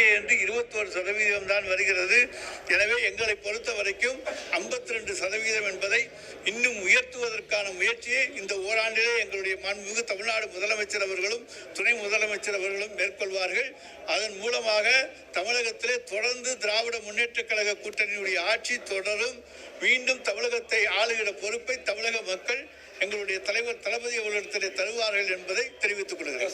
என்று இருபத்தோரு சதவீதம் தான் வருகிறது. எனவே எங்களை பொறுத்த வரைக்கும் ஐம்பத்தி ரெண்டு சதவீதம் என்பதை இன்னும் உயர்த்துவதற்கான முயற்சியை இந்த ஓராண்டிலே எங்களுடைய மாண்புமிகு தமிழ்நாடு முதலமைச்சர் அவர்களும் துணை முதலமைச்சர் அவர்களும் மேற்கொள்வார்கள். அதன் மூலமாக தமிழகத்திலே தொடர்ந்து திராவிட முன்னேற்ற கழக கூட்டணியுடைய ஆட்சி தொடரும். மீண்டும் தமிழகத்தை ஆளுகிற பொறுப்பை தமிழக மக்கள் எங்களுடைய தலைவர் தளபதி அவர்களிடத்திலே தருவார்கள் என்பதை தெரிவித்துக் கொள்கிறேன்.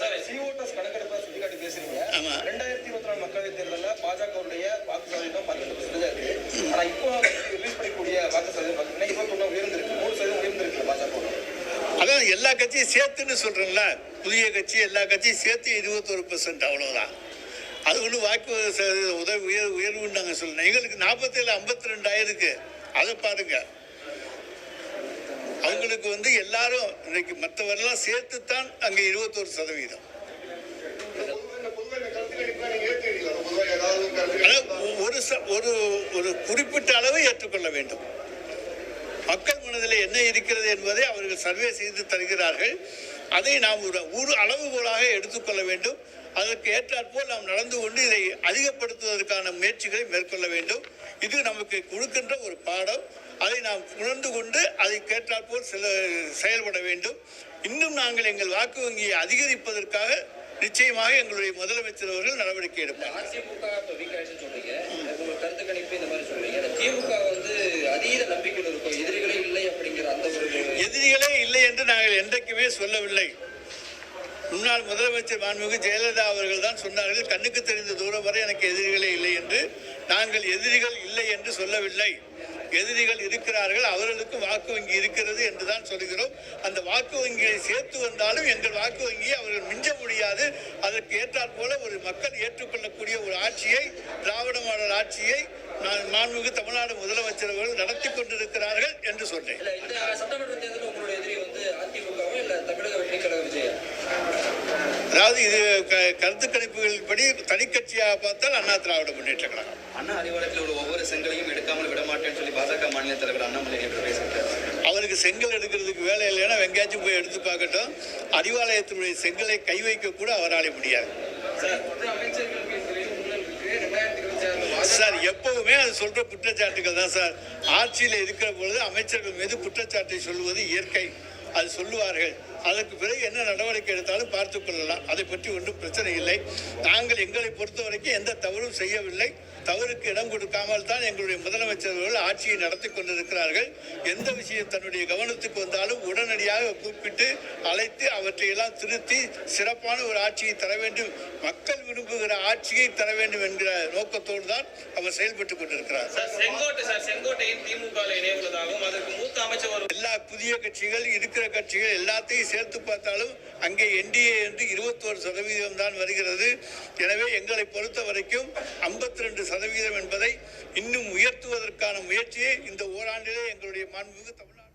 ஆமா. ரெண்டாயிரத்தி இருபத்தி நாலு மக்களவைத் தேர்தலில் பாஜகவுடைய வாக்கு சதவீதம் பன்னெண்டு இருக்கு? ஆனா இப்போ ரிலீஸ் பண்ணக்கூடிய வாக்கு சதவீதம் பார்த்தீங்கன்னா இருபத்தொன்னு உயர்ந்திருக்கு. மூணு சதவீதம் உயர்ந்திருக்கு பாஜக அதான் எல்லா கட்சியும் சேர்த்துன்னு சொல்றேன்ல. புதிய கட்சி எல்லா கட்சியும் சேர்த்து இருபத்தொரு பெர்சன்ட் அவ்வளவுதான். அது ஒன்று வாக்கு உதவி உயர் உயர்வுன்னு நாங்கள் சொல்லணும் எங்களுக்கு நாற்பத்தேழு ஐம்பத்தி ரெண்டு ஆயிருக்கு. அதை பாருங்க. அவங்களுக்கு வந்து எல்லாரும் இன்னைக்கு மற்றவரெல்லாம் சேர்த்து தான் அங்கே இருபத்தோரு சதவீதம். ஒரு ச- ஒரு ஒரு குறிப்பிட்ட அளவு ஏற்றுக்கொள்ள வேண்டும். மக்கள் மனதில் என்ன இருக்கிறது என்பதை அவர்கள் சர்வே செய்து தருகிறார்கள். அதை நாம் ஒரு ஒரு அளவுகோலாக எடுத்துக்கொள்ள வேண்டும். அதற்கு ஏற்றாற்போல் நாம் நடந்து கொண்டு இதை அதிகப்படுத்துவதற்கான முயற்சிகளை மேற்கொள்ள வேண்டும். இது நமக்கு கொடுக்கின்ற ஒரு பாடம். அதை நாம் உணர்ந்து கொண்டு அதை கேட்டாற்போல் சில செயல்பட வேண்டும். இன்னும் நாங்கள் எங்கள் வாக்கு வங்கியை அதிகரிப்பதற்காக நிச்சயமாக எங்களுடைய முதலமைச்சர் அவர்கள் நடவடிக்கை எடுப்பார். அதீத நம்பிக்கையில் இருக்கும். எதிரிகளே இல்லை அப்படிங்கிற அந்த ஒரு எதிரிகளே இல்லை என்று நாங்கள் என்றைக்குமே சொல்லவில்லை. முன்னாள் முதலமைச்சர் மாண்புமிகு ஜெயலலிதா அவர்கள் தான் சொன்னார்கள் கண்ணுக்கு தெரிந்த தூரம் வரை எனக்கு எதிரிகளே இல்லை என்று. நாங்கள் எதிரிகள் இல்லை என்று சொல்லவில்லை. எதிரிகள் இருக்கிறார்கள் அவர்களுக்கும் வாக்கு வங்கி இருக்கிறது என்று தான் சொல்கிறோம். அந்த வாக்கு வங்கியை சேர்த்து வந்தாலும் எங்கள் வாக்கு வங்கியை அவர்கள் மிஞ்ச முடியாது. அதற்கு ஏற்றாற் போல ஒரு மக்கள் ஏற்றுக்கொள்ளக்கூடிய ஒரு ஆட்சியை திராவிட மாடல் ஆட்சியை நான் மாண்புமிகு தமிழ்நாடு முதலமைச்சர் அவர்கள் நடத்தி கொண்டிருக்கிறார்கள் என்று சொன்னேன். அதாவது இது கருத்து கணிப்புகள் படி தனிக்கட்சியாக பார்த்தால் அண்ணா திராவிட முன்னேற்ற கழகம். அண்ணா அறிவாலயத்தில் உள்ள ஒவ்வொரு செங்கலையும் எடுக்காமல் விட மாட்டேன்னு சொல்லி பாஜக மாநில தலைவர் அண்ணாமலை அவருக்கு செங்கல் எடுக்கிறதுக்கு வேலை இல்லைன்னா வெங்காயச்சும் போய் எடுத்து பார்க்கட்டும். அறிவாலயத்தினுடைய செங்கலை கை வைக்க கூட அவரால் முடியாது. சார் எப்பவுமே அது சொல்ற குற்றச்சாட்டுகள் தான் சார். ஆட்சியில் இருக்கிற பொழுது அமைச்சர்கள் மீது குற்றச்சாட்டை சொல்வது இயற்கை. அது சொல்லுவார்கள். அதற்கு பிறகு என்ன நடவடிக்கை எடுத்தாலும் பார்த்துக் கொள்ளலாம். அதை பற்றி ஒன்றும் பிரச்சனை இல்லை. நாங்கள் எங்களை பொறுத்த வரைக்கும் எந்த தவறும் செய்யவில்லை. தவறுக்கு இடம் கொடுக்காமல் தான் எங்களுடைய முதலமைச்சர் ஆட்சியை நடத்தி கொண்டிருக்கிறார்கள். எந்த விஷயம் தன்னுடைய கவனத்துக்கு வந்தாலும் உடனடியாக கூப்பிட்டு அழைத்து அவற்றையெல்லாம் திருத்தி சிறப்பான ஒரு ஆட்சியை தர வேண்டும். மக்கள் விரும்புகிற ஆட்சியை தர வேண்டும் என்கிற நோக்கத்தோடு தான் அவர் செயல்பட்டுக் கொண்டிருக்கிறார். செங்கோட்டை சார் செங்கோட்டையின் திமுக இணைவுள்ளதாகவும் அதற்கு மூத்த அமைச்சர் வரும் எல்லா புதிய கட்சிகள் இருக்கிற கட்சிகள் எல்லாத்தையும் சேர்த்து பார்த்தாலும் அங்கே என்டிஏ என்று இருபத்தோரு சதவீதம் தான் வருகிறது. எனவே எங்களை பொறுத்த வரைக்கும் ஐம்பத்தி ரெண்டு சதவீதம் என்பதை இன்னும் உயர்த்துவதற்கான முயற்சியை இந்த ஓராண்டிலே எங்களுடைய மாண்புமிகு தமிழ்நாடு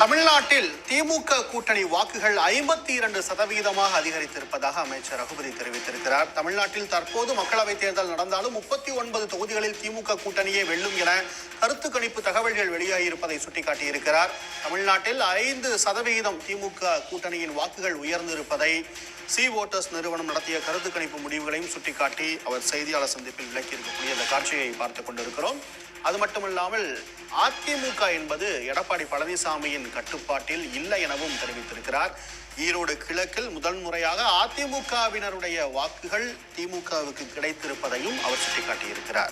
தமிழ்நாட்டில் திமுக கூட்டணி வாக்குகள் ஐம்பத்தி இரண்டு சதவீதமாக அதிகரித்திருப்பதாக அமைச்சர் ரகுபதி தெரிவித்திருக்கிறார். தமிழ்நாட்டில் தற்போது மக்களவைத் தேர்தல் நடந்தாலும் முப்பத்தி ஒன்பது தொகுதிகளில் திமுக கூட்டணியே வெல்லும் என கருத்து கணிப்பு தகவல்கள் வெளியாகியிருப்பதை சுட்டிக்காட்டியிருக்கிறார். தமிழ்நாட்டில் ஐந்து சதவிகிதம் திமுக கூட்டணியின் வாக்குகள் உயர்ந்திருப்பதை சி ஓட்டர்ஸ் நிறுவனம் நடத்திய கருத்து கணிப்பு முடிவுகளையும் சுட்டிக்காட்டி அவர் செய்தியாளர் சந்திப்பில் விளக்கியிருக்கக்கூடிய அந்த காட்சியை பார்த்துக் கொண்டிருக்கிறோம். அது மட்டுமில்லாமல் அதிமுக என்பது எடப்பாடி பழனிசாமியின் கட்டுப்பாட்டில் இல்லை எனவும் தெரிவித்திருக்கிறார். ஈரோடு கிழக்கில் முதல் முறையாக அதிமுகவினருடைய வாக்குகள் திமுகவுக்கு கிடைத்திருப்பதையும் அவர் சுட்டிக்காட்டியிருக்கிறார்.